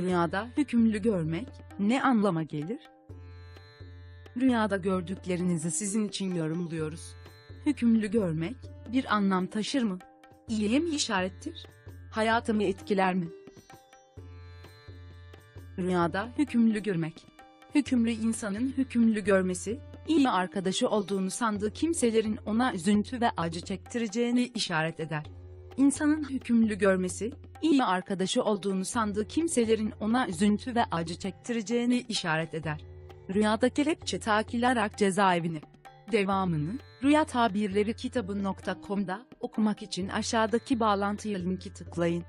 Rüyada hükümlü görmek ne anlama gelir? Rüyada gördüklerinizi sizin için yorumluyoruz. Hükümlü görmek bir anlam taşır mı? İyiye mi işarettir? Hayatımı etkiler mi? Rüyada hükümlü görmek. Hükümlü insanın hükümlü görmesi, iyi arkadaşı olduğunu sandığı kimselerin ona üzüntü ve acı çektireceğini işaret eder. İnsanın hükümlü görmesi, iyi arkadaşı olduğunu sandığı kimselerin ona üzüntü ve acı çektireceğini işaret eder. Rüyada kelepçe takilarak cezaevine. Devamını, Rüya Tabirleri kitabı.com'da okumak için aşağıdaki bağlantıya linki tıklayın.